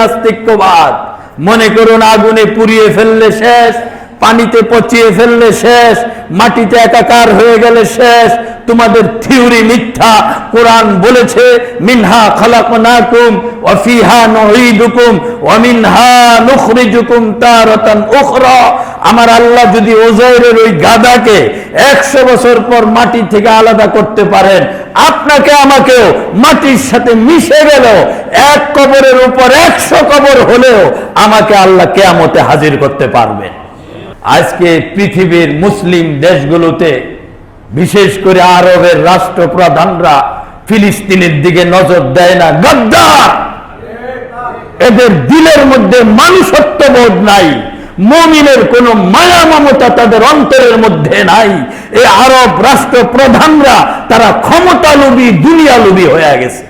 নাস্তিক্যবাদ। মনে করুন আগুনে পুড়িয়ে ফেললে শেষ। পানিতে পচিয়ে ফেললে শেষ, মাটিতে একাকার হয়ে গেলে শেষ। তোমাদের থিওরি মিথ্যা, কোরআন বলেছে, মিনহা খালাকনাকুম, ওয়া ফিহা নুঈদুকুম, ওয়া মিনহা নুখরিজুকুম তারাতান উখরা। আমার আল্লাহ যদি ওজাইরের ওই গাদাকে 100 বছর পর মাটি থেকে আলাদা করতে পারেন, আপনাকে আমাকেও মাটির সাথে মিশে গেল, এক কবরের উপর 100 কবর হলেও আমাকে আল্লাহ কেয়ামতে হাজির করতে পারবেন। আজকে পৃথিবীর মুসলিম দেশগুলোতে, বিশেষ করে আরবের রাষ্ট্রপ্রধানরা ফিলিস্তিনের দিকে নজর দেয় না। গদ্দার! এদের দিলের মধ্যে মানুষত্ব বোধ নাই। মমিনের কোন মায়া মমতা তাদের অন্তরের মধ্যে নাই। এই আরব রাষ্ট্র প্রধানরা তারা ক্ষমতা লোভী দুনিয়া লোভী হয়ে গেছে।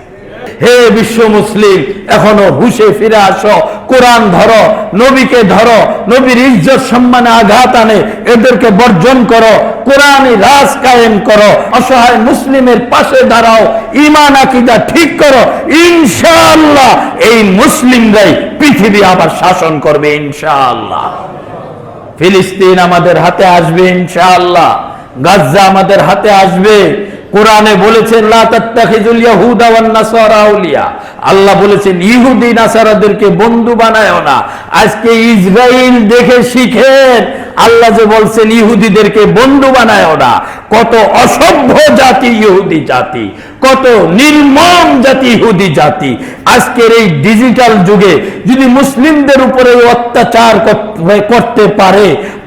হে বিশ্ব মুসলিম, এখনও হুশে ফিরে আসো। কোরআন ধরো, নবীকে ধরো, নবীর ইজ্জত, সম্মানে আঘাত আনে, এদেরকে বর্জন করো, কোরআনই রাজ কায়েম করো, অসহায় মুসলিমের পাশে দাঁড়াও ইমান আকিদা ঠিক করো। ইনশাআল্লাহ, এই মুসলিমরাই পৃথিবী আবার শাসন করবে, ইনশাআল্লাহ। ফিলিস্তিন আমাদের হাতে আসবে, ইনশাআল্লাহ। গাজ্জা আমাদের হাতে আসবে। কোরআনে বলেছেন আল্লাহ বলেছেন, ইহুদি নাসারাদেরকে বন্ধু বানায়ও না। আজকে ইসরাইল দেখে শিখেন, আল্লাহ যে বলছেন, ইহুদিদেরকে বন্ধু বানায়ও না। কত অসভ্য জাতি ইহুদি জাতি, কত নির্মম জাতি ইহুদি জাতি। আজকের এই ডিজিটাল যুগে যদি মুসলিমদের উপরে অত্যাচার করতে পারে,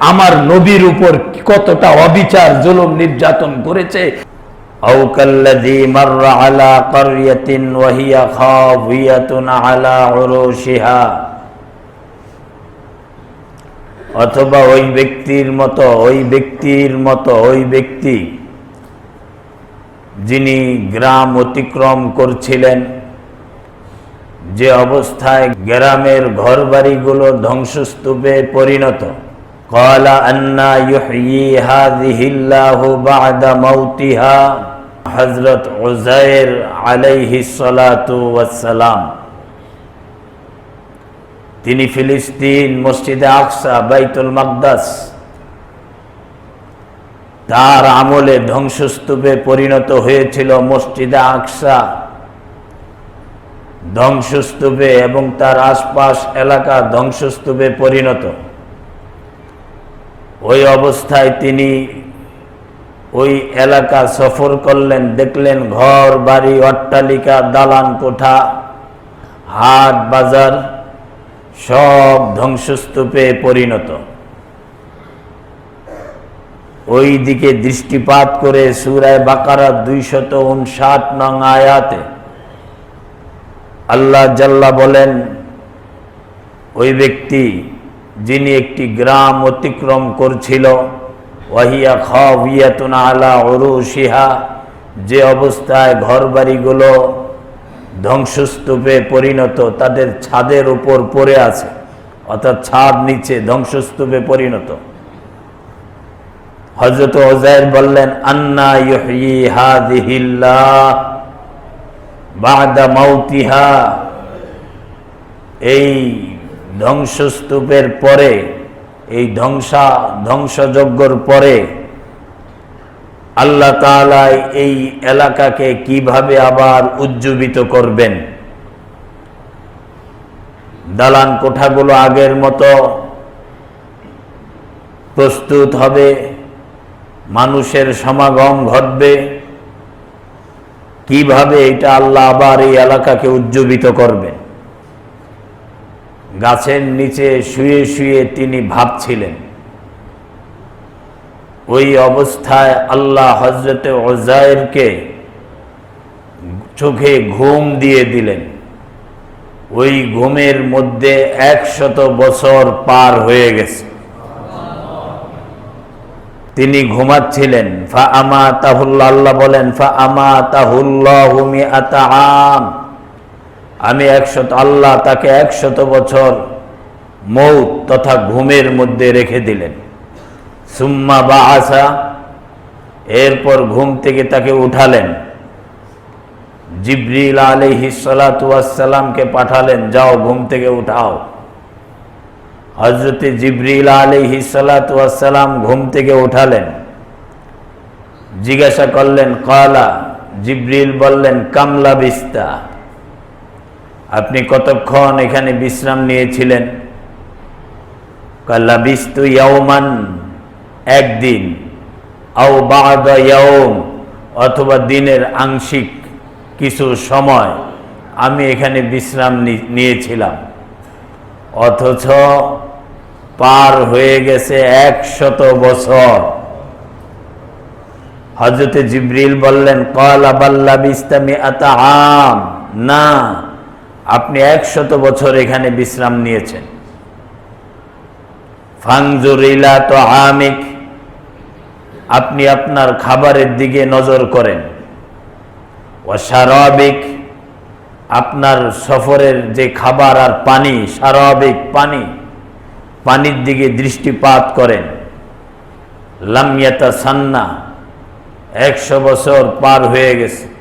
আমার নবীর উপর কতটা অবিচার, জুলুম, নির্যাতন করেছে। أو كالذي مر على قرية وهي خاوية على عروشها অথবা ওই ব্যক্তির মতো ওই ব্যক্তির মতো ওই ব্যক্তি যিনি গ্রাম অতিক্রম করছিলেন যে অবস্থায় গ্রামের ঘরবাড়িগুলো ধ্বংসস্তূপে পরিণত قال أنا يحيي هذه الله بعد موتها হজরত উজাইর আলাইহি ওয়াসসালাম। তিনি ফিলিস্তিন মসজিদে আকসা, বাইতুল মাকদাস, তার আমলে ধ্বংসস্তূপে পরিণত হয়েছিল মসজিদে আকসা। ধ্বংসস্তূপে এবং তার আশপাশ এলাকা ধ্বংসস্তূপে পরিণত। ওই অবস্থায় তিনি ওই এলাকা সফর করলেন, দেখলেন ঘর, বাড়ি, অট্টালিকা, দালান, কোঠা, হাট, বাজার সব ধ্বংসস্তূপে পরিণত। ওই দিকে দৃষ্টিপাত করে সুরায় বাকারা দুইশত উনষাট নং আয়াতে আল্লাহ জাল্লা বলেন, ওই ব্যক্তি যিনি একটি গ্রাম অতিক্রম করছিল ওয়াহিয়া খাবিয়াতুন আলা ওরুশিহা যে অবস্থায় ঘরবাড়িগুলো ধ্বংসস্তূপে পরিণত, তাদের ছাদের উপর পড়ে আছে, অর্থাৎ ছাদ নিচে ধ্বংসস্তূপে পরিণত। হজরত ওজাইর বললেন, আন্না ইউহয়ি হাদিহিল্লাহ বাদা মাউতিহা, এই ধ্বংসস্তূপের পরে এই ধ্বংসা, ধ্বংসযজ্ঞর পরে আল্লাহ তাআলা এই এলাকাকে কীভাবে আবার উজ্জীবিত করবেন? দালান কোঠাগুলো আগের মতো প্রস্তুত হবে, মানুষের সমাগম ঘটবে, কীভাবে এটা আল্লাহ আবার এই এলাকাকে উজ্জীবিত করবেন? গাছের নিচে শুয়ে শুয়ে তিনি ভাবছিলেন, ওই অবস্থায় আল্লাহ হজরতে ওজায়েরকে চোখে ঘুম দিয়ে দিলেন। ওই ঘুমের মধ্যে একশত বছর পার হয়ে গেছে। তিনি ঘুমাচ্ছিলেন ফা আমা তাহুল্লাহ আল্লাহ বলেন ফা আমা। তাহুল্লাহুমি আতাম আমি একশত, আল্লাহ তাকে একশত বছর মৌত তথা ঘুমের মধ্যে রেখে দিলেন। সুম্মা বা আসা এরপর ঘুম থেকে তাকে উঠালেন। জিব্রিল আলহি সালাতামকে পাঠালেন, যাও ঘুম থেকে উঠাও। হজরতে জিব্রিল আলহি সালাতাম ঘুম থেকে উঠালেন। জিজ্ঞাসা করলেন, কলা? জিব্রিল বললেন কামলা বিস্তা আপনি কতক্ষণ এখানে বিশ্রাম নিয়েছিলেন? কাল্লা, বিস্তু ইয়াওমান একদিন, আও বাদ অথবা দিনের আংশিক কিছু সময় আমি এখানে বিশ্রাম নিয়েছিলাম। অথচ পার হয়ে গেছে একশত বছর। হজরতে জিব্রিল বললেন, কল আবাল্লা বিস্তামি আতা আম। না আপনি একশত বছর এখানে বিশ্রাম নিয়েছেন। ফাংজুরিলা তো আমিক আপনি আপনার খাবারের দিকে নজর করেন। ও সারাবিক আপনার সফরের যে খাবার আর পানি সারাবিক পানি, পানির দিকে দৃষ্টিপাত করেন। লামিয়াতা সান্না একশো বছর পার হয়ে গেছে।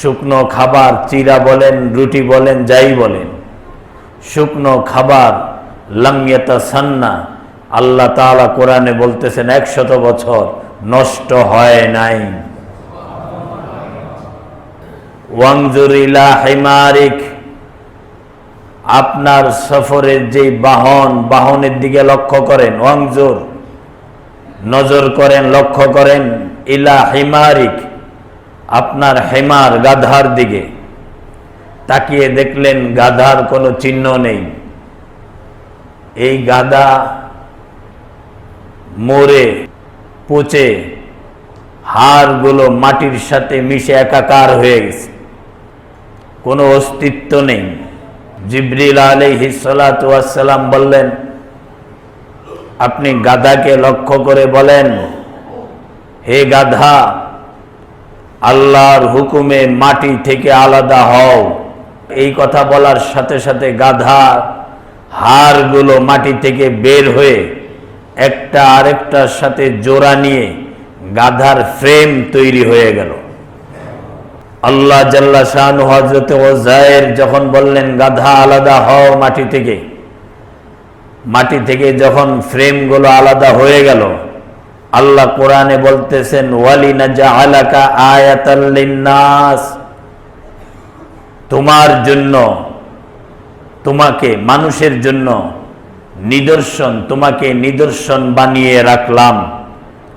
শুকনো খাবার চিরা বলেন, রুটি বলেন, যাই বলেন। শুকনো খাবার লামিয়াতা সান্না আল্লাহ তাআলা কোরআনে বলতেছেন, একশত বছর নষ্ট হয় নাই। ওয়াংজুরিলা হিমারিক, আপনার সফরের যে বাহন, বাহনের দিকে লক্ষ্য করেন, ওয়াংজুর, নজর করেন, লক্ষ্য করেন, ইলা হিমারিক আপনার হেমার গাধার দিকে। তাকিয়ে দেখলেন গাধার কোনো চিহ্ন নেই। এই গাধা মরে, পচে, হাড়গুলো মাটির সাথে মিশে একাকার হয়ে গেছে। কোনো অস্তিত্ব নেই। জিব্রিল আলাইহি সালাম বললেন, আপনি গাধাকে লক্ষ্য করে বলেন, হে গাধা আল্লাহর হুকুমে মাটি থেকে আলাদা হও। এই কথা বলার সাথে সাথে গাধা হাড়গুলো মাটি থেকে বের হয়ে একটা আরেকটার সাথে জোড়া নিয়ে গাধার ফ্রেম তৈরি হয়ে গেল। আল্লাহ জাল্লা শাহানু হজরত ওজায়ের যখন বললেন, গাধা আলাদা হও মাটি থেকে। মাটি থেকে যখন ফ্রেমগুলো আলাদা হয়ে গেল আল্লাহ কোরআনে বলতেছেন ওয়ালিনা জাহালাকা আয়াতাল্লিন্নাস তোমার জন্য, তোমাকে, মানুষের জন্য নিদর্শন, তোমাকে নিদর্শন বানিয়ে রাখলাম।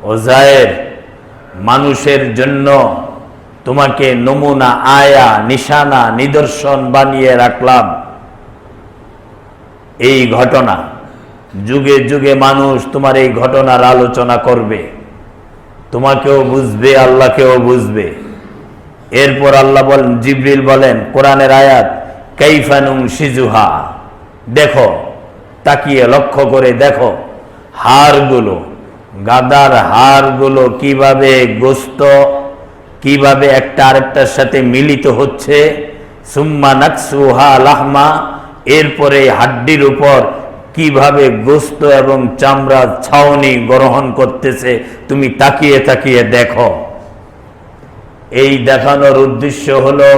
ওজায়ের মানুষের জন্য তোমাকে নমুনা, আয়া, নিশানা, নিদর্শন বানিয়ে রাখলাম। এই ঘটনা যুগে যুগে মানুষ তোমার এই ঘটনার আলোচনা করবে। তোমাকেও বুঝবে, আল্লাহকেও বুঝবে। এরপর আল্লাহ বলেন জিবরিল বলেন, কোরআনের আয়াত কাইফানুং সিজুহা দেখো, তাকিয়ে লক্ষ্য করে দেখো, হাড়গুলো, গাদার হাড়গুলো কীভাবে গোস্ত, কীভাবে একটা আরেকটার সাথে মিলিত হচ্ছে। সুম্মা নাকসুহা লাহমা, এরপরে হাড্ডির উপর কীভাবে গোস্ত এবং চামড়া ছাউনি গ্রহণ করতেছে তুমি তাকিয়ে তাকিয়ে দেখো। এই দেখানোর উদ্দেশ্য হলো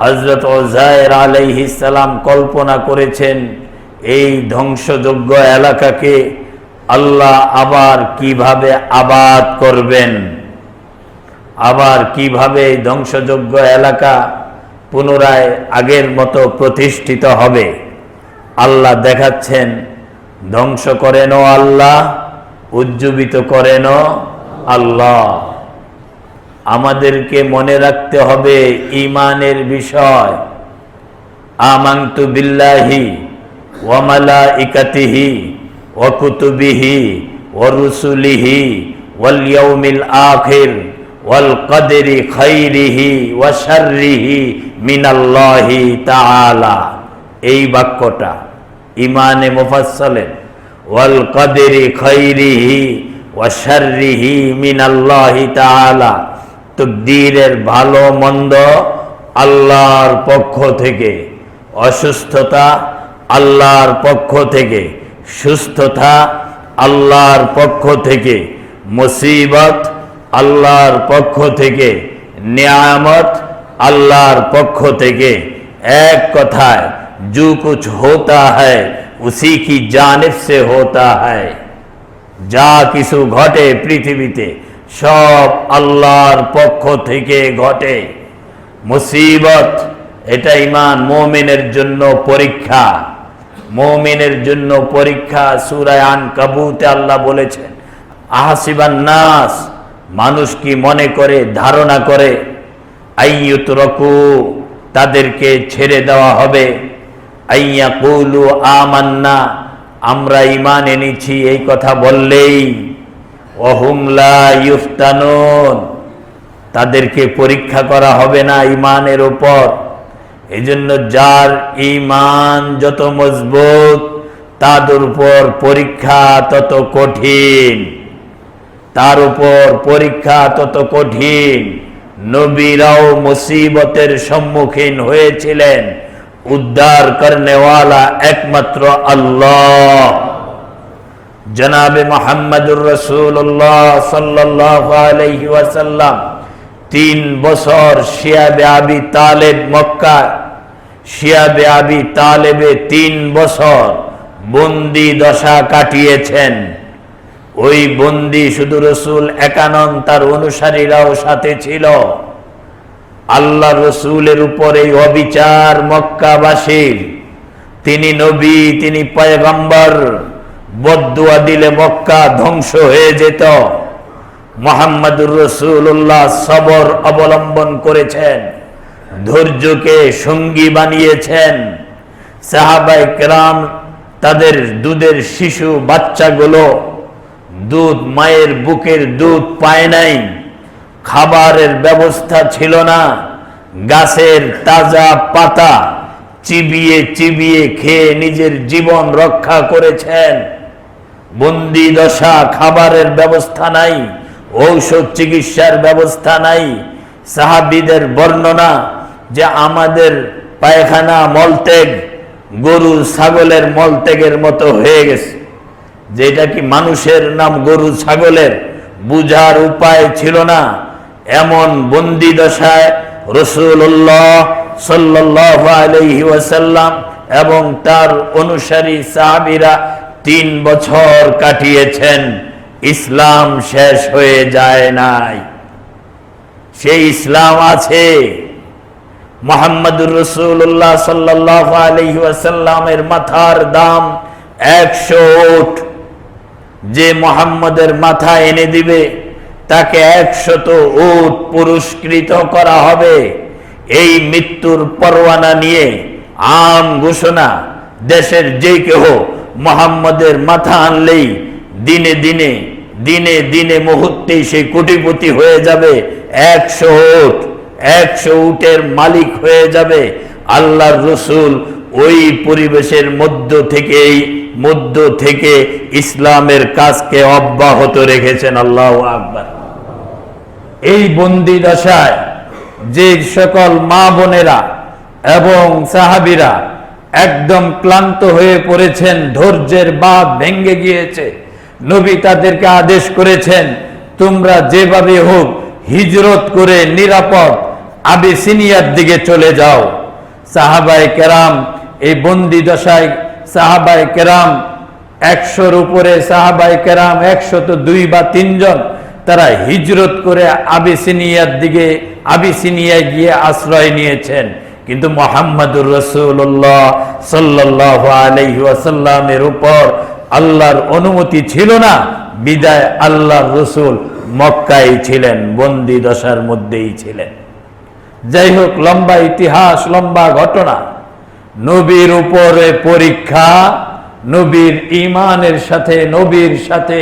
হজরত ওজায়ের আলাইহিসালাম কল্পনা করেছেন, এই ধ্বংসযোগ্য এলাকাকে আল্লাহ আবার কীভাবে আবাদ করবেন? আবার কীভাবে এই ধ্বংসযোগ্য এলাকা পুনরায় আগের মতো প্রতিষ্ঠিত হবে? আল্লাহ দেখাচ্ছেন, ধ্বংস করেনও আল্লাহ, উজ্জীবিত করেন আল্লাহ। আমাদেরকে মনে রাখতে হবে ইমানের বিষয়। আমান্তু বিল্লাহি ওয়ামালা ইকাতিহি ওয়াকুতুবিহি ওয়ারুসুলিহি ওয়াল ইয়াউমিল আখির ওয়াল কদরি খাইরিহি ওয়া শাররিহি মিনাল্লাহি তাআলা। এই বাক্যটা ইমানে মুফাসসালেন ওয়াল কদরি খাইরিহি ওয়া শাররিহি মিনাল্লাহি তাআলা, তকদীরের ভালো মন্দ আল্লাহর পক্ষ থেকে, অসুস্থতা আল্লাহর পক্ষ থেকে, সুস্থতা আল্লাহর পক্ষ থেকে, মুসিবত আল্লাহর পক্ষ থেকে, নিয়ামত আল্লাহর পক্ষ থেকে, এক কথায় जो कुछ होता है उसी की जानिब से होता है যা কিছু ঘটে পৃথিবীতে সব আল্লাহর পক্ষ থেকে ঘটে মুসিবত এটা ইমান মোমিনের জন্য পরীক্ষা মোমিনের জন্য পরীক্ষা সুরায় আন কাবুতে আল্লাহ বলেছেন আহাসিবান নাস মানুষ কি মনে করে ধারণা করে আইয়ুত রকু তাদেরকে ছেড়ে দেওয়া হবে আমান্না, আমরা ইমান এনেছি, এই কথা বললেই অহুমলা ইউফতানুন তাদেরকে পরীক্ষা করা হবে না ইমানের উপর এই জন্য যার ইমান যত মজবুত তাদের উপর পরীক্ষা তত কঠিন। তার উপর পরীক্ষা তত কঠিন। নবীরাও মুসিবতের সম্মুখীন হয়েছিলেন। উদ্ধার করনেওয়ালা একমাত্র আল্লাহ। জনাবে মোহাম্মদুর রসুল্লাহ ওয়াসাল্লাম তিন বছর শিয়াবে আবি তালেব মক্কা, শিয়াবে আবি তালেবে তিন বছর বন্দি দশা কাটিয়েছেন। ওই বন্দি শুধু রসুল একানন তার অনুসারীরাও সাথে ছিল। আল্লাহ রসুলের উপরে অবিচার মক্কাবাসীর। তিনি নবী, তিনি পয়গম্বর, বদুয়া দিলে মক্কা ধ্বংস হয়ে যেত। মোহাম্মদুর রসুল্লাহ সবর অবলম্বন করেছেন, ধৈর্যকে সঙ্গী বানিয়েছেন। সাহাবাই কেরাম তাদের দুধের শিশু বাচ্চাগুলো দুধ, মায়ের বুকের দুধ পায় নাই। খাবারের ব্যবস্থা ছিল না। গাছের তাজা পাতা চিবিয়ে চিবিয়ে খেয়ে নিজের জীবন রক্ষা করেছেন। বন্দি দশা খাবারের ব্যবস্থা নাই, ঔষধ চিকিৎসার ব্যবস্থা নাই। সাহাবিদের বর্ণনা যে আমাদের পায়খানা মলত্যাগ গরু ছাগলের মলত্যাগের মতো হয়ে গেছে। যেটা কি মানুষের নাম গরু ছাগলের, বুঝার উপায় ছিল না। এমন বন্দি দশায় রসুল্লাহ সাল্লাহ এবং তার অনুসারী সাহাবিরা তিন বছর কাটিয়েছেন। ইসলাম শেষ হয়ে যায় নাই। সেই ইসলাম আছে। মোহাম্মদুর রসুল্লাহ সাল্লাহ আলহি ওয়াসাল্লামের মাথার দাম একশো যে মোহাম্মদের মাথা এনে দিবে তাকে একশত উট পুরস্কৃত করা হবে। এই মৃত্যুর পরোয়ানা নিয়ে আম ঘোষণা দেশের যে কেহ মোহাম্মদের মাথা আনলেই দিনে দিনে দিনে দিনে মুহূর্তেই সেই কোটিপতি হয়ে যাবে। একশো উট, একশো উটের মালিক হয়ে যাবে। আল্লাহর রসুল ওই পরিবেশের মধ্য থেকেই, মধ্য থেকে ইসলামের কাজকে অব্যাহত রেখেছেন। আল্লাহ আকবর। এই বন্দি দশায় যে সকল মা বোনেরা এবং সাহাবিরা একদম ক্লান্ত হয়ে পড়েছেন, ধৈর্যের বাদ ভেঙ্গে গিয়েছে, নবী তাদেরকে আদেশ করেছেন, তোমরা যেভাবে হোক হিজরত করে নিরাপদ আবিসিনিয়ার দিকে চলে যাও। সাহাবায় কেরাম, এই বন্দি দশায় সাহাবায় কেরাম একশোর উপরে সাহাবায় কেরাম একশো তো দুই বা তিনজন তারা হিজরত করে আবিসিনিয়ার দিকে, আবিসিনিয়ায় গিয়ে আশ্রয় নিয়েছেন। কিন্তু মোহাম্মদুর রসুল্লাহ সাল্লাহ আলহি ওয়াসাল্লামের উপর আল্লাহর অনুমতি ছিল না, বিদায় আল্লাহর রসুল মক্কাই ছিলেন, বন্দি দশার মধ্যেই ছিলেন। যাই হোক, লম্বা ইতিহাস, লম্বা ঘটনা। নবীর উপরে পরীক্ষা, নবীর ইমানের সাথে, নবীর সাথে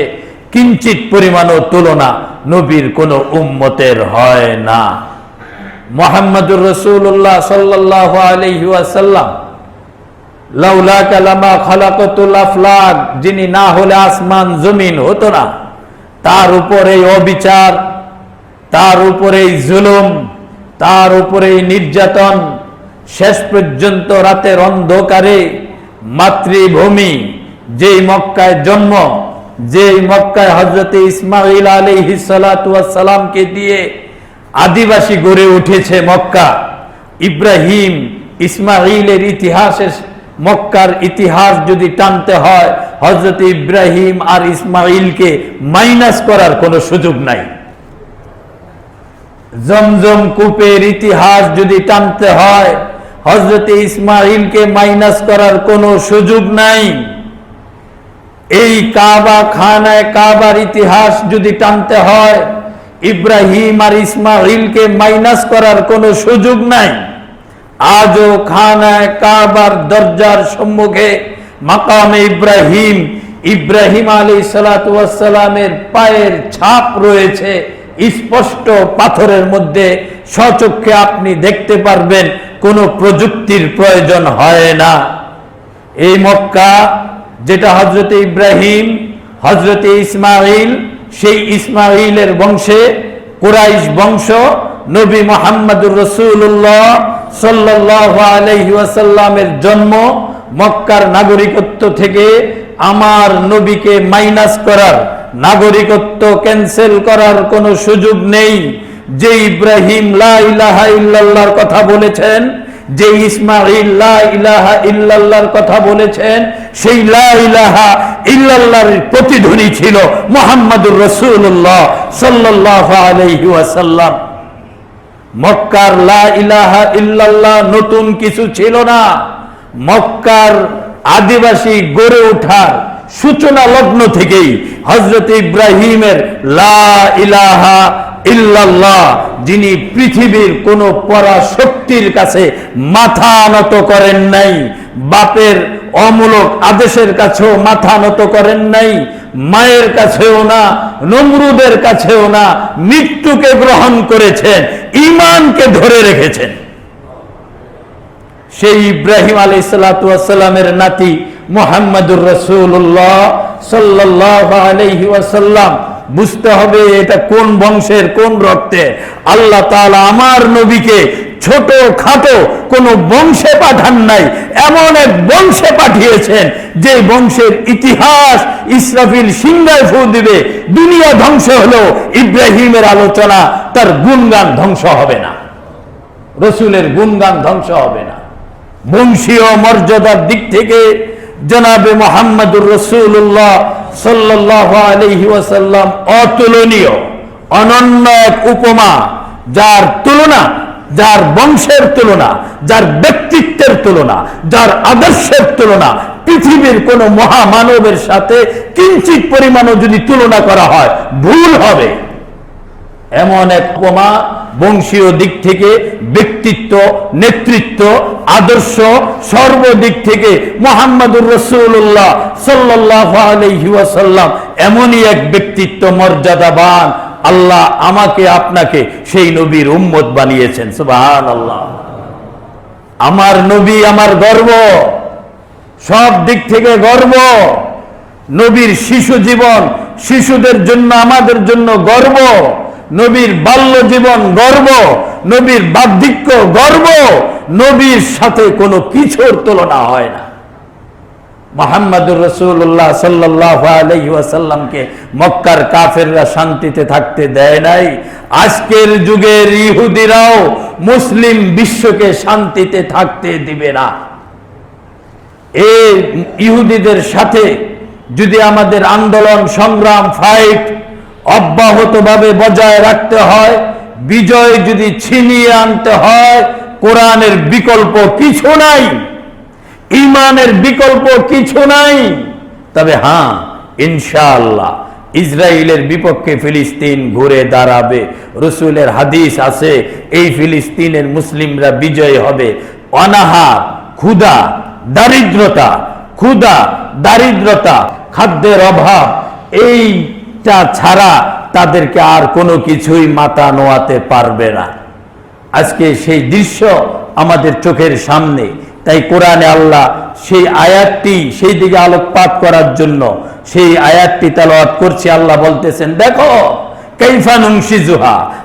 কিঞ্চিত পরিমাণও তুলনা নবীর কোন উম্মতের হয় না। মোহাম্মদুর রসুল্লাহ সাল্লাহ আলহি আসাল্লাম লাউলা কালামা খালাকতুল আফলাক, যিনি না হলে আসমান, জমিন হতো না। তার উপরে অবিচার, তার উপরে জুলুম, তার উপরে নির্যাতন, শেষ পর্যন্ত রাতের অন্ধকারে মাতৃভূমি, যেই মক্কায় জন্ম যেই মক্কায় হজরতে ইসমাইল আলী সালামকে দিয়ে আদিবাসী গড়ে উঠেছে মক্কা, ইব্রাহিম ইসমাইলের ইতিহাসের মক্কার ইতিহাস যদি টানতে হয় হজরত ইব্রাহিম আর ইসমাইলকে মাইনাস করার কোনো সুযোগ নাই। জমজম কূপের ইতিহাস যদি টানতে হয় হজরত ইসমাইলকে মাইনাস করার কোনো সুযোগ নাই। এই কাবা খানায় কাবার ইতিহাস যদি টানতে হয়, ইব্রাহিম আর ইসমাইলকে মাইনাস করার কোনো সুযোগ নাই। আজও খানায় কাবার দরজার সম্মুখে মাকামে ইব্রাহিম ইব্রাহিম আলী সালাতামের পায়ের ছাপ রয়েছে, স্পষ্ট পাথরের মধ্যে। সচক্ষে আপনি দেখতে পারবেন, কোনো প্রযুক্তির প্রয়োজন হয় না। এই মক্কা যেটা হজরতে ইব্রাহিম হজরতে ইসমাইল সেই ইসমাইলের বংশে কুরাইশ বংশ, নবী মোহাম্মদুর রসুল্লাহ সাল্লাহ আলহি ওয়াসাল্লামের জন্ম মক্কার নাগরিকত্ব থেকে আমার নবীকে মাইনাস করার, নাগরিকত্ব ক্যান্সেল করার কোনো সুযোগ নেই। যে ইব্রাহিম লা ইলাহা ইল্লাল্লাহর কথা বলেছেন যে ইসমাইল কথা বলেছেন, সেই লা ইলাহা প্রতিধ্বনি ছিল মোহাম্মদুর রসুল্লাহ আলাইহি ওয়াসাল্লাম। মক্কার লা ইলাহা ইল্লাল্লাহ নতুন কিছু ছিল না। মক্কার আদিবাসী গড়ে ওঠার সূচনা লগ্ন থেকেই হজরত ইব্রাহিমের লা ইলাহা ইল্লাল্লাহ, যিনি পৃথিবীর কোন পরাশক্তির কাছে মাথা নত করেন নাই, বাপের অমূলক আদেশের কাছেও মাথা নত করেন নাই, মায়ের কাছেও না, নমরুদের কাছেও না, মৃত্যুকে গ্রহণ করেছেন ইমানকে ধরে রেখেছেন। সেই ইব্রাহিম আলী সালাতামের নাতি মোহাম্মদুর রসুল্লাহ সাল্লাহ আলহি বুঝতে হবে এটা কোন বংশের, কোন রক্তে। আল্লাহ তাআলা আমার নবীকে ছোট খাটো কোন বংশে পাঠান নাই, এমন এক বংশে পাঠিয়েছেন যে বংশের ইতিহাস ইসরাফিল সিংহায় ফু দিবে, দুনিয়া ধ্বংস হলো, ইব্রাহিমের আলোচনা তার গুণগান ধ্বংস হবে না। রসুলের গুণগান ধ্বংস হবে না। বংশীয় মর্যাদার দিক থেকে জনাবে মোহাম্মদুর রসুল্লাহ সাল্লাহ আলহি ওয়াসাল্লাম, অতুলনীয়, অনন্য এক উপমা যার তুলনা, যার বংশের তুলনা, যার ব্যক্তিত্বের তুলনা, যার আদর্শের তুলনা, পৃথিবীর কোন মহামানবের সাথে কিঞ্চিত পরিমাণও যদি তুলনা করা হয়, ভুল হবে। এমন এক উপমা বংশীয় দিক থেকে ব্যক্তিত্ব, নেতৃত্ব, আদর্শ, সর্বদিক থেকে মোহাম্মদুর রসুল্লাহ ওয়াসাল্লাম। এমনই এক ব্যক্তিত্ব, মর্যাদাবান। আল্লাহ আমাকে, আপনাকে সেই নবীর উম্মত বানিয়েছেন। সুবাহান আল্লাহ আমার নবী আমার গর্ব। সব দিক থেকে গর্ব। নবীর শিশু জীবন শিশুদের জন্য, আমাদের জন্য গর্ব। নবীর বাল্য জীবন গর্ব, নবীর বার্ধক্য গর্ব, নবীর সাথে কোনো কিছুর তুলনা হয় না। মোহাম্মদুর রসুল্লাহ সাল্লাহ আলহিসাল্লামকে মক্কার কাফেররা শান্তিতে থাকতে দেয় নাই। আজকের যুগের ইহুদিরাও মুসলিম বিশ্বকে শান্তিতে থাকতে দিবে না। এই ইহুদিদের সাথে যদি আমাদের আন্দোলন, সংগ্রাম ফাইট অব্যাহতভাবে বজায় রাখতে হয়, বিজয় যদি ছিনিয়ে আনতে হয়, কোরআনের বিকল্প কিছু নাই ইমানের বিকল্প কিছু নাই। তবে হ্যাঁ ইনশাআল্লাহ ইসরায়েলের বিপক্ষে ফিলিস্তিন ঘুরে দাঁড়াবে। রসুলের হাদিস আছে, এই ফিলিস্তিনের মুসলিমরা বিজয় হবে। অনাহার ক্ষুধা, দারিদ্রতা ক্ষুধা, দারিদ্রতা, খাদ্যের অভাব এইটা ছাড়া তাদেরকে আর কোনো কিছুই মাথা নোয়াতে পারবে না। আজকে সেই দৃশ্য আমাদের চোখের সামনে। তাই কোরআনে আল্লাহ সেই আয়াতটি সেই দিকে আলোকপাত করার জন্য সেই আয়াতটি তালাওয়াত করছে। আল্লাহ বলতেছেন, দেখো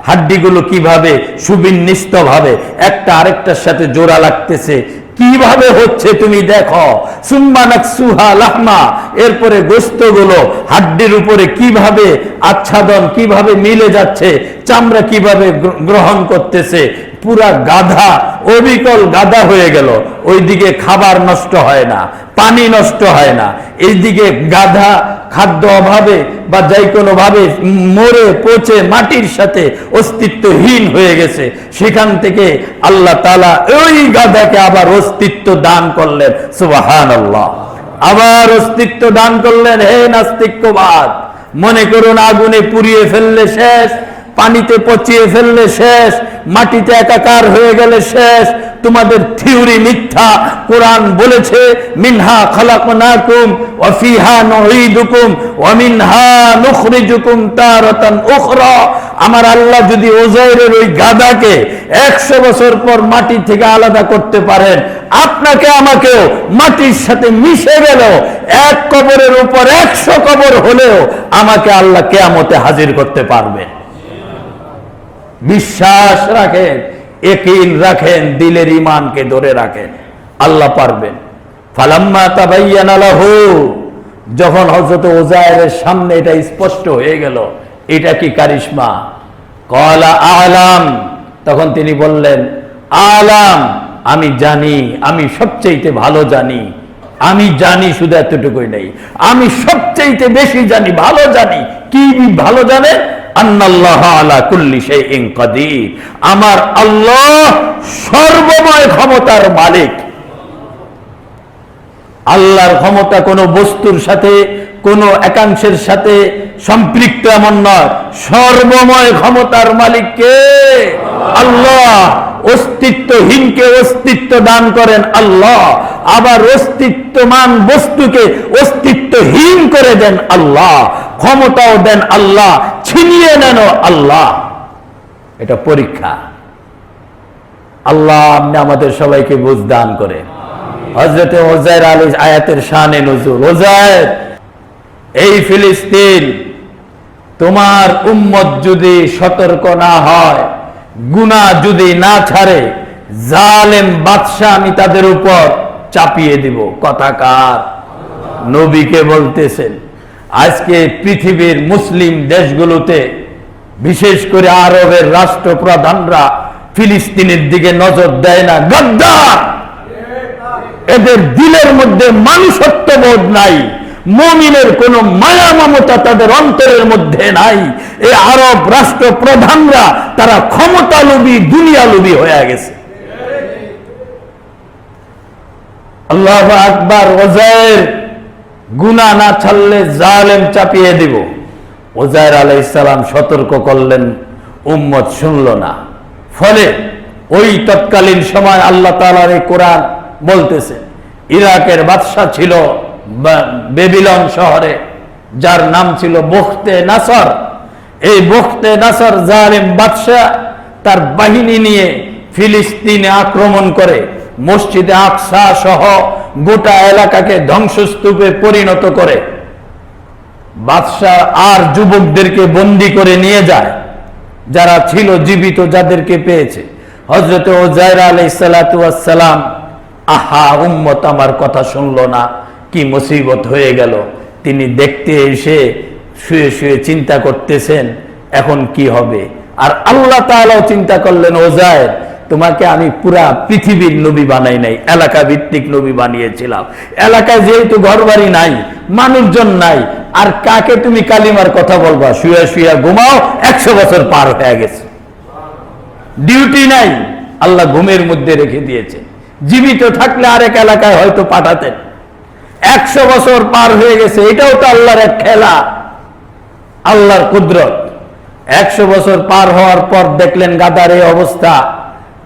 হাড্ডিগুলো কীভাবে সুবিন্যস্ত ভাবে একটা আরেকটার সাথে জোড়া লাগতেছে। কীভাবে হচ্ছে তুমি দেখো? সুম্মানাকসুহা লাহমা। এরপরে হাড্ডির উপরে কীভাবে আচ্ছাদন, কীভাবে মিলে যাচ্ছে, চামড়া কীভাবে গ্রহণ করতেছে, পুরা গাধা, অবিকল গাধা হয়ে গেল। ওইদিকে খাবার নষ্ট হয় না, পানি নষ্ট হয় না। এইদিকে গাধা খাদ্য অভাবে বা যাই কোনো ভাবে মরে, পচে মাটির সাথে অস্তিত্বহীন হয়ে গেছে, সেখান থেকে আল্লাহ তালা ওই গাধাকে আবার অস্তিত্ব দান করলেন সুবাহান আল্লাহ আবার অস্তিত্ব দান করলেন, হে নাস্তিক্যবাদ, মনে করুন আগুনে পুড়িয়ে ফেললে শেষ পানিতে পচিয়ে ফেললে শেষ, মাটিতে একাকার হয়ে গেলে শেষ। তোমাদের থিওরি মিথ্যা, কোরআন বলেছে, মিনহা খালাকনাকুম ওয়া ফিহা নুঈদুকুম ওয়া মিনহা নুখরিজুকুম তারাতান উখরা। আমার আল্লাহ যদি ওজাইরের ওই গাদাকে 100 বছর পর মাটি থেকে আলাদা করতে পারেন, আপনাকে আমাকেও মাটির সাথে মিশে গেল এক কবরের উপর 100 কবর হলেও আমাকে আল্লাহ কেয়ামতে হাজির করতে পারবেন। বিশ্বাস রাখেন একিন রাখেন, দিলের ইমানকে ধরে রাখেন। আল্লাহ পারবেন। ফালাম্মা তাবাইয়ানা লাহু, যখন হযরত ওজায়ের সামনে এটা স্পষ্ট হয়ে গেল, এটা কি কারিশমা? কলা আলাম, তখন তিনি বললেন, আলাম, আমি জানি, আমি সবচেয়ে ভালো জানি, আমি জানি শুধু এতটুকুই নেই, আমি সবচেয়ে বেশি জানি, ভালো জানি। কি ভালো জানে আমার আল্লাহ সর্বময় ক্ষমতার মালিক। আল্লাহর ক্ষমতা কোনো বস্তুর সাথে, কোনো একাংশের সাথে সম্পৃক্ত এমন নয়। সর্বময় ক্ষমতার মালিককে আল্লাহ। অস্তিত্বহীনকে অস্তিত্ব দান করেন আল্লাহ। আবার অস্তিত্বমান বস্তুকে অস্তিত্বহীন করে দেন আল্লাহ। ক্ষমতাও দেন আল্লাহ, ছিনিয়ে নেন আল্লাহ। এটা পরীক্ষা। আল্লাহ আপনি আমাদের সবাইকে বুঝ দান করে হজরতে ওজাইর আলী আয়াতের শানে নজরুল। ওজাইর এই ফিলিস্তিন, তোমার উম্মত যদি সতর্ক না হয়, গুনাহ যদি না ছাড়ে, জালেম বাদশাহ আমি তাদের উপর চাপিয়ে দিব। কথাকার নবীকে বলতেছেন। আজকে পৃথিবীর মুসলিম দেশগুলোতে, বিশেষ করে আরবের রাষ্ট্রপ্রধানরা ফিলিস্তিনের দিকে নজর দেয় না। গদ্দার! এদের দিলের মধ্যে মানুষত্ব বোধ নাই। মমিনের কোন মায়া মমতা তাদের অন্তরের মধ্যে নাই। এই আরব রাষ্ট্র প্রধানরা তারা ক্ষমতা লোভী দুনিয়া লোভী হয়ে গেছে। আল্লাহ আকবর ওজায়ের গুনা না ছাড়লে জালেম চাপিয়ে দিব। ওজায়ের আলাইসালাম সতর্ক করলেন, উম্মত শুনল না। ফলে ওই তৎকালীন সময় আল্লাহ তালার এই কোরআন বলতেছে, ইরাকের বাদশাহ ছিল বেবিলন শহরে, যার নাম ছিল বখতে নাসর। এই বখতে নাসর জালেম বাদশাহ তার বাহিনী নিয়ে ফিলিস্তিনে আক্রমণ করে, মসজিদে আকসা সহ গোটা এলাকাকে ধ্বংসস্তূপে পরিণত করে। বাদশাহ আর যুবকদেরকে বন্দি করে নিয়ে যায়, যারা ছিল জীবিত, যাদেরকে পেয়েছে। হজরত ওজাইর আলাই সালাম, আহা, উম্মত আমার কথা শুনলো না, কি মুসিবত হয়ে গেল। তিনি দেখতে এসে শুয়ে শুয়ে চিন্তা করতেছেন, এখন কি হবে? আর আল্লাহ তাআলাও চিন্তা করলেন ওজায়ের তোমাকে আমি পুরা পৃথিবীর নবী বানাই নাই এলাকা ভিত্তিক নবী বানিয়েছিলাম। এলাকায় যেহেতু ঘরবাড়ি নাই, মানুষজন নাই, আর কাকে তুমি কালিমার কথা বলবা? শুয়ে শুয়ে ঘুমাও, একশো বছর পার হয়ে গেছে। ডিউটি নাই, আল্লাহ ঘুমের মধ্যে রেখে দিয়েছে। জীবিত থাকলে আরেক এলাকায় হয়তো পাঠাতেন। একশো বছর পার হয়ে গেছে, এটাও তো আল্লাহর এক খেলা। আল্লাহর কুদরত। একশো বছর পার হওয়ার পর দেখলেন গাদার এই অবস্থা।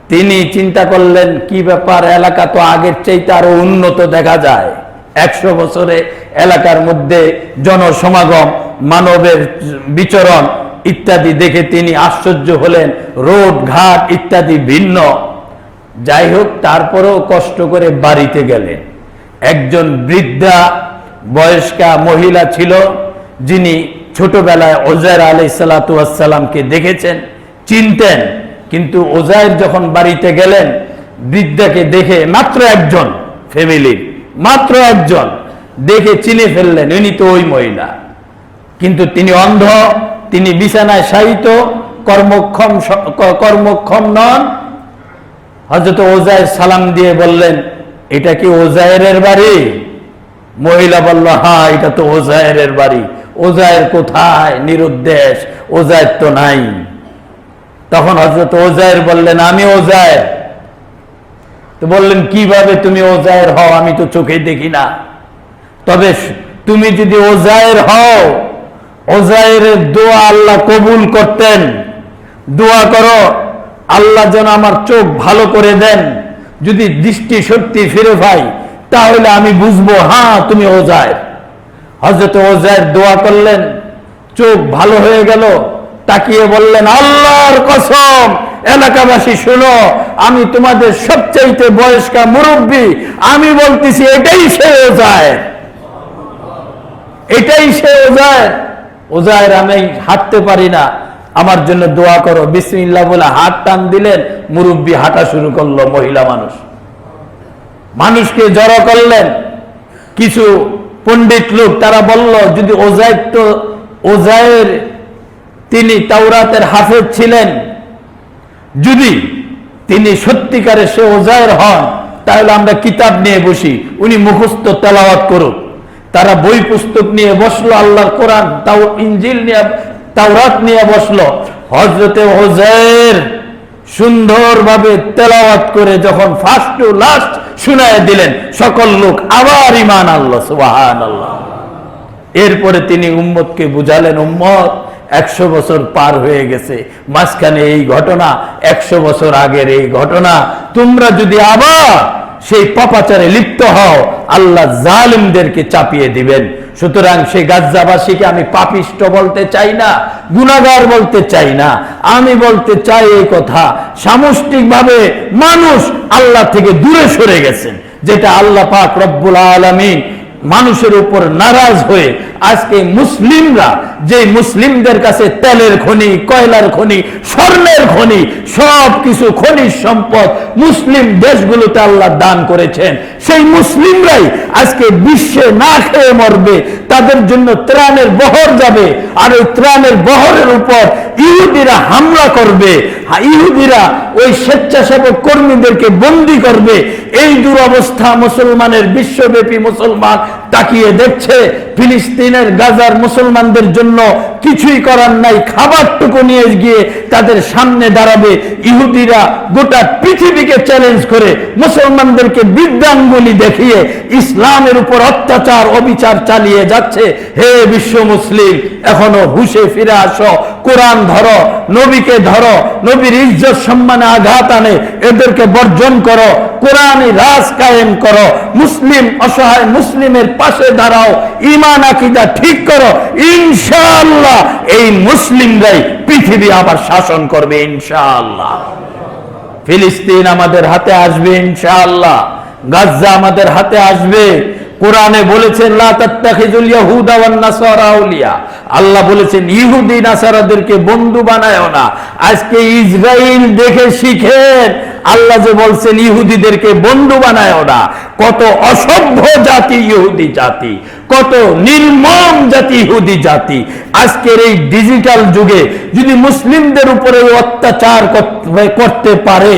তিনি চিন্তা করলেন, কি ব্যাপার, এলাকা তো আগের চাইতে আরও উন্নত দেখা যায়। একশো বছরে এলাকার মধ্যে জনসমাগম, মানবের বিচরণ ইত্যাদি দেখে তিনি আশ্চর্য হলেন। রোড ঘাট ইত্যাদি ভিন্ন। যাই হোক, তারপরেও কষ্ট করে বাড়িতে গেলেন। একজন বৃদ্ধা, বয়স্কা মহিলা ছিল, যিনি ছোটবেলায় ওজায়ের আলাই সালাতামকে দেখেছেন, চিনতেন। কিন্তু ওজায়ের যখন বাড়িতে গেলেন, বৃদ্ধাকে দেখে মাত্র একজন ফ্যামিলির মাত্র একজন দেখে চিনে ফেললেন, ইনি তো ওই মহিলা। কিন্তু তিনি অন্ধ, তিনি বিছানায় শায়িত, কর্মক্ষম কর্মক্ষম নন। হজরত ওজায়ের সালাম দিয়ে বললেন, এটা কি ওজায়ের বাড়ি? মহিলা বলল হ্যাঁ এটা তো ওজায়ের বাড়ি। ওজায়ের কোথায়? নিরুদ্দেশ ওজায়ের তো নাই। তখন হজরত ওজায়ের বললেন, আমি ওজায়ের তো বললেন, কীভাবে তুমি ওজায়ের হও? আমি তো চোখে দেখি না। তবে তুমি যদি ওজায়ের হও ওজায়ের দোয়া আল্লাহ কবুল করতেন। দোয়া করো, আল্লাহ যেন আমার চোখ ভালো করে দেন। যদি দৃষ্টি সত্যি ফিরে পাই তাহলে আমি বুঝব হ্যাঁ তুমি ওজায়ের হজরত ওজায়ের দোয়া করলেন, চোখ ভালো হয়ে গেল। তাকিয়ে বললেন, আল্লাহর কসম, এলাকাবাসী, শুনো, আমি তোমাদের সবচাইতে বয়স্কা মুরব্বী, আমি বলতেছি, এটাই সে ওজায়ের এটাই সে ওজায়ের ওজায়ের আমি হাঁটতে পারি না। আমার জন্য দোয়া করো। বিসমিল্লাহ বলে হাত টান দিলেন, মুরব্বী হাঁটা শুরু করল, মহিলা মানুষ। মানুষকে জড়ো করলেন। কিছু পণ্ডিত লোক, তারা বলল, যদি ওজায়ের তো, ওজায়ের তিনি তাওরাতের হাফেজ ছিলেন। যদি তিনি সত্যিকারে সে ওজায়ের হন, তাহলে আমরা কিতাব নিয়ে বসি, উনি মুখস্থ তেলাওয়াত করুক। তারা বই পুস্তক নিয়ে বসল, আল্লাহর কোরআন, তাও ইঞ্জিল নিয়ে, তাওরাত নিয়ে বসল। হজরতে ওজায়ের সুন্দরভাবে তেলাওয়াত করে যখন ফার্স্ট টু লাস্ট শুনায় দিলেন, সকল লোক আবার ইমান আল্লাহ সুবাহান আল্লাহ এরপরে তিনি উম্মতকে বুঝালেন, উম্মত একশো বছর পার হয়ে গেছে। মাঝখানে এই ঘটনা, একশো বছর আগের এই ঘটনা। তোমরা যদি আবার সেই পাপাচারে লিপ্ত হও, আল্লাহ জালিমদেরকে চাপিয়ে দিবেন। সুতরাং সেই গাজ্জাবাসীকে আমি পাপিষ্ট বলতে চাই না গুণাগার বলতে চাই না। আমি বলতে চাই এই কথা, সামষ্টিকভাবে মানুষ আল্লাহ থেকে দূরে সরে গেছেন, যেটা আল্লাহ পাক রব্বুল আলমিন মানুষের উপর নারাজ হয়ে আজকে মুসলিমরা যে মুসলিমদের কাছে তেলের খনি, কয়লার খনি, স্বর্ণের খনি সব কিছু খনিজ সম্পদ মুসলিম দেশগুলোতে আল্লাহ দান করেছেন। সেই মুসলিমরাই আজকে বিশ্বে না খেয়ে মরবে, তাদের জন্য ত্রাণের বহর যাবে, আর ওই ত্রাণের বহরের উপর ইহুদিরা হামলা করবে ইহুদিরা ওই স্বেচ্ছাসেবক কর্মীদেরকে বন্দি করবে। এই দুরবস্থা মুসলমানের বিশ্বব্যাপী মুসলমান তাকিয়ে দেখছে ফিলিস্তিনের গাজার মুসলমানদের জন্য কিছুই করার নাই, খাবারটুকু নিয়ে গিয়ে তাদের সামনে দাঁড়াবে। ইহুদিরা গোটা পৃথিবীকে চ্যালেঞ্জ করে মুসলমানদেরকে বিদ্যাঙ্গুলি দেখিয়ে ইসলামের উপর অত্যাচার, অবিচার চালিয়ে যাচ্ছে। হে বিশ্ব মুসলিম, এখনও হুশে ফিরে আসো, কোরআন ধরো, নবীকে ধরো, নবীর ইজ্জত সম্মানে আঘাত আনে, এদেরকে বর্জন করো, কোরআনই রাজ কায়েম করো। মুসলিম অসহায় মুসলিমের পাশে দাঁড়াও ইমান আকিদা ঠিক করো। ইনশাআল্লাহ এই মুসলিমরাই পৃথিবী আবার শাসন করবে, ইনশাআল্লাহ। ফিলিস্তিন আমাদের হাতে আসবে, ইনশাআল্লাহ। গাজ্জা আমাদের হাতে আসবে। কোরআনে আউলিয়া। আল্লাহ বলেছেন, ইহুদি নাসারাদেরকে বন্ধু বানায় না। আজকে ইসরাইল দেখে শিখেন। আল্লাহ যে বলছেন, ইহুদিদেরকে বন্ধু বানায়ও না। কত অসভ্য জাতি ইহুদি জাতি, কত নির্মম জাতি ইহুদি জাতি। আজকের এই ডিজিটাল যুগে যদি মুসলিমদের উপরে অত্যাচার করতে পারে,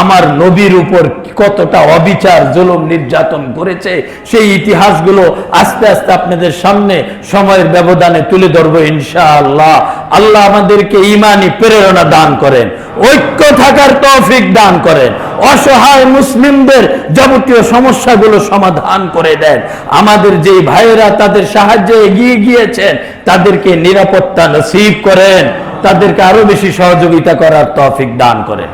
আমার নবীর উপর কতটা অবিচার, জুলুম, নির্যাতন করেছে, সেই ইতিহাসগুলো আস্তে আস্তে আপনাদের সামনে সময়ের ব্যবধানে তুলে ধরবো ইনশাআল্লাহ। আল্লাহ আমাদেরকে ইমানি প্রেরণা দান করেন, ঐক্য থাকার তৌফিক দান করেন, অসহায় মুসলিমদের যাবতীয় সমস্যাগুলো সমাধান করে দেন। আমাদের যে ভাইয়েরা তাদের সাহায্যে এগিয়ে গিয়েছেন, তাদেরকে নিরাপত্তা নসিব করেন, তাদেরকে আরও বেশি সহযোগিতা করার তৌফিক দান করেন।